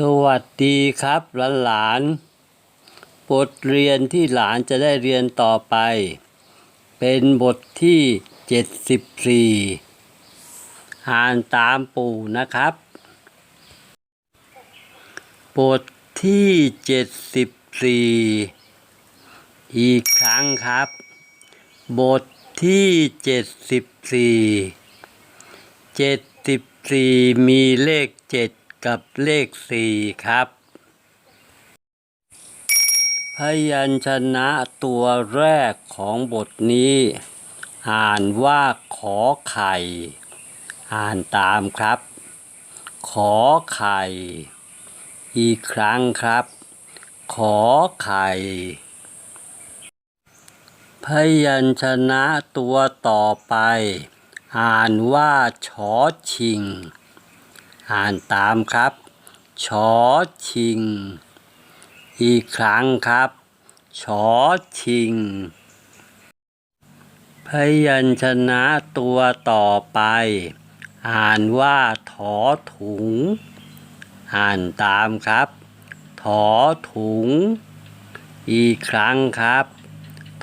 สวัสดีครับหลานๆ บทเรียนที่หลานจะได้เรียนต่อไป เป็นบทที่ 74 อ่านตามปู่นะครับ บทที่ 74 อีกครั้งครับ บทที่ 74 74 มีเลข 7 กับเลข4ครับ พยัญชนะตัวแรกของบทนี้ อ่านว่าขอไข่ อ่านตามครับ ขอไข่ อีกครั้งครับ ขอไข่พยัญชนะตัวต่อไป อ่านว่าชอชิง อ่านตามครับ ชอชิง อีกครั้งครับ ชอชิง พยัญชนะตัวต่อไป อ่านว่าถอถุง อ่านตามครับ ถอถุง อีกครั้งครับ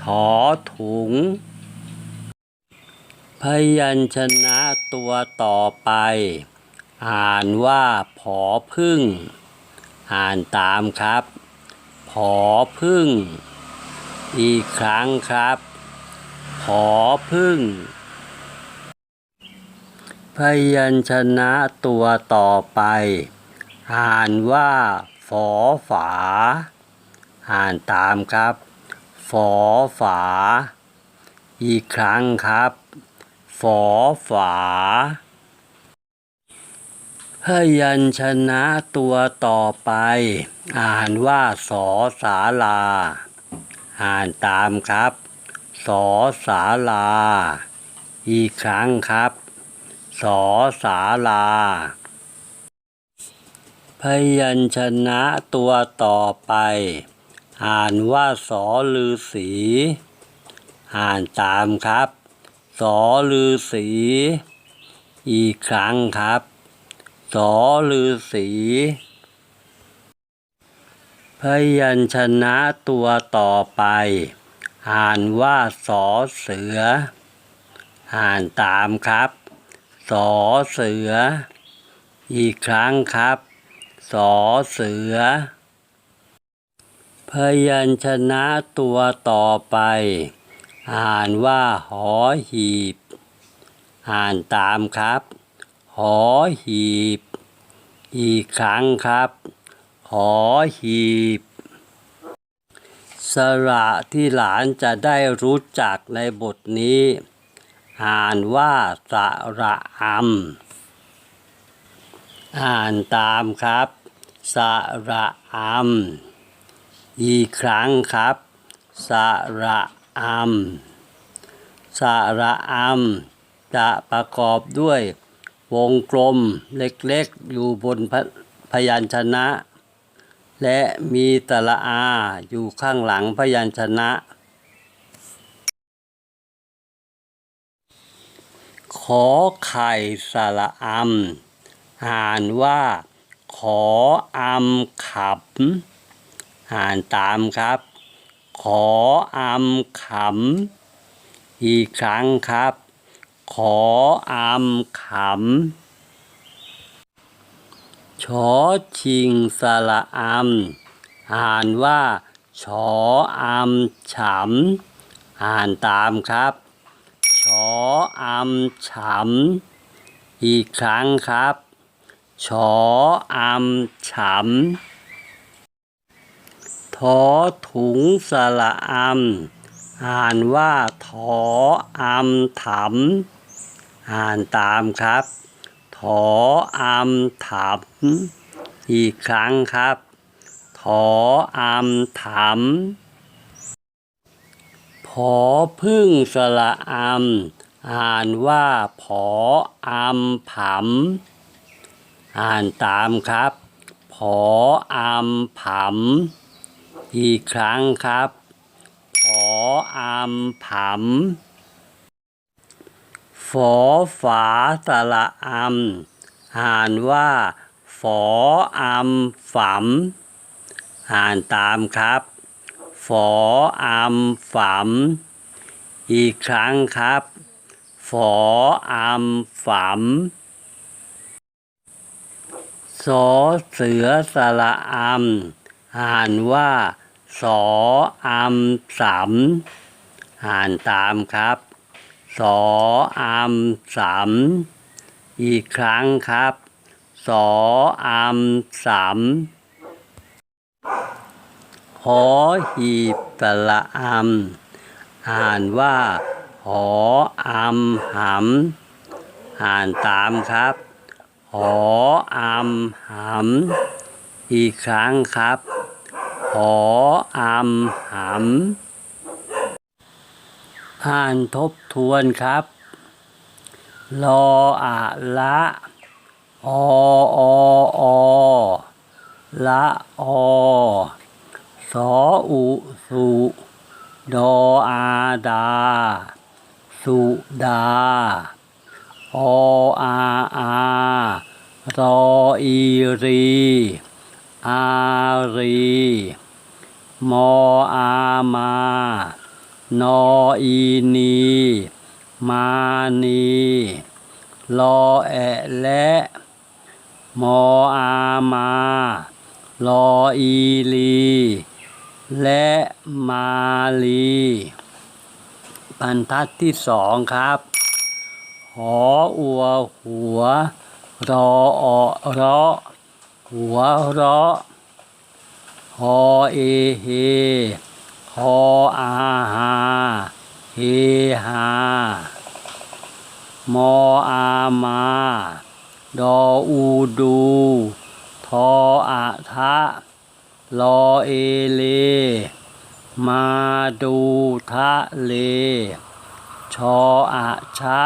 ถอถุงพยัญชนะตัวต่อไป อ่านว่าผอพึ่ง อ่านตามครับ ผอพึ่ง อีกครั้งครับ ผอพึ่ง พยัญชนะตัวต่อไป อ่านว่าฝอฝา อ่านตามครับ ฝอฝา อีกครั้งครับ ฝอฝา พยัญชนะตัวต่อไป อ่านว่าสอสาลา อ่านตามครับ สอสาลา อีกครั้งครับ สอสาลา พยัญชนะตัวต่อไป อ่านว่าสอลือสี อ่านตามครับ สอลือสี อีกครั้งครับ สอลือสี พยัญชนะตัวต่อไป อ่านว่าสอเสือ อ่านตามครับ สอเสือ อีกครั้งครับ สอเสือ พยัญชนะตัวต่อไป อ่านว่าหอหีบ อ่านตามครับ อหีบ อีกครั้งครับ หอหีบ สระที่หลานจะได้รู้จักในบทนี้ อ่านว่าสระอำอ่านตามครับ สระอำอีกครั้งครับ สระอำสระอำจะประกอบด้วย วงกลมเล็กๆ อยู่บนพพยัญชนะ และมีตระอาอยู่ข้างหลังพยัญชนะ ขอไข่สระอำอ่านว่า ขออำขับ อ่านตามครับ ขออำขำอีกครั้งครับ ขออำขำชอชิงสระอำอ่านว่าชออำฉำอ่านตามครับชออำฉำอีกครั้งครับชออำฉำทอถุงสระอำอ่านว่าทออำถำ อ่านตามครับ ถออำถำอีกครั้งครับ ถออำถำผอพึ่งสระอำอ่านว่าผออำผำอ่านตามครับผออำผำอีกครั้งครับผออำผำ ฝอฝาสระอำอ่านว่าฝฝออำฝัมอ่านตามครับ ฝออำฝัมอีกครั้งครับ ฝออำฝัมสอเสือสระอำอ่านว่า สออำสำอ่านตามครับ สออำสำอีกครั้งครับ สออำสำหอหีบสระอำอ่านว่าหออำหำอ่านตามครับหออำหำอีกครั้งครับหออำหำ อ่านทบทวนครับรออะละออออละอสออุสุดออาดา สุดา ออาอารออีรี อารี มออามา นออีนี มานี ลอแอะและ มออามา ลออีลี และมาลี บรรทัดที่สองครับ หออัวหัว รออรอหัวเราะหอเอเฮ หออาหาเฮหามออามา ดออูดู ทออะทะลอเอเลมาดูทะเล ชออะชะ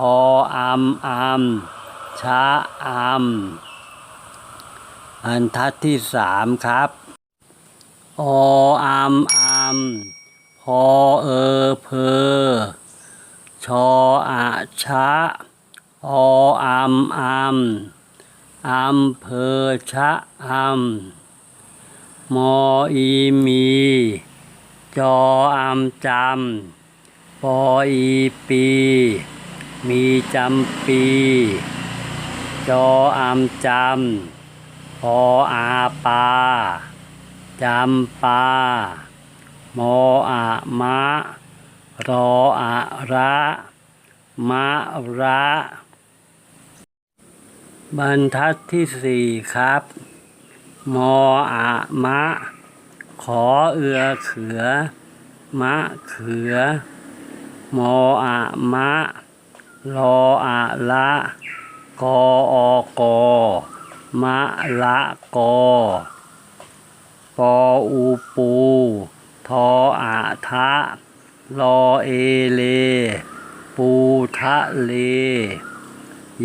ออัมอัมชะอัมอันทัดที่สามครับ ออัมอัมพอเออเพอชออะชะออัมอัมอัมเพอชะอัมมออีมี จออัมจำปออีปี มีจำปี จออามจำพออาปา จำปามออามะ รออะระ มะระ บรรทัดที่สี่ครับ มออะมะ ขอเอือเขือ มะเขือ มออะมะ รออะละกออกอมะละกอ ออูปู ทออะทะรอเอเล ปูทะเล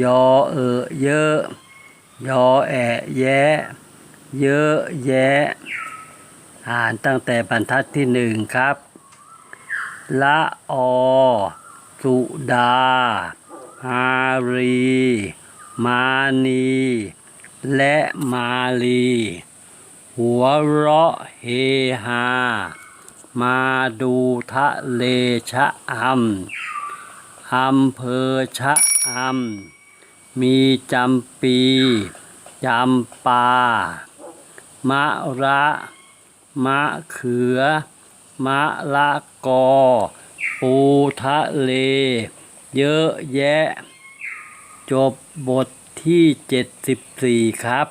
ยอเอเยอะยอแอะแยะ เยอะแยะ อ่านตั้งแต่บรรทัดที่หนึ่งครับ ละออสุดาอารี มานี และมาลี หัวเราะเฮฮา มาดูทะเลชะอำอำเภอชะอำมีจำปีจำปามะระมะเขือ มะละกอ ปูทะเล เยอะแยะ จบบทที่ 74 ครับ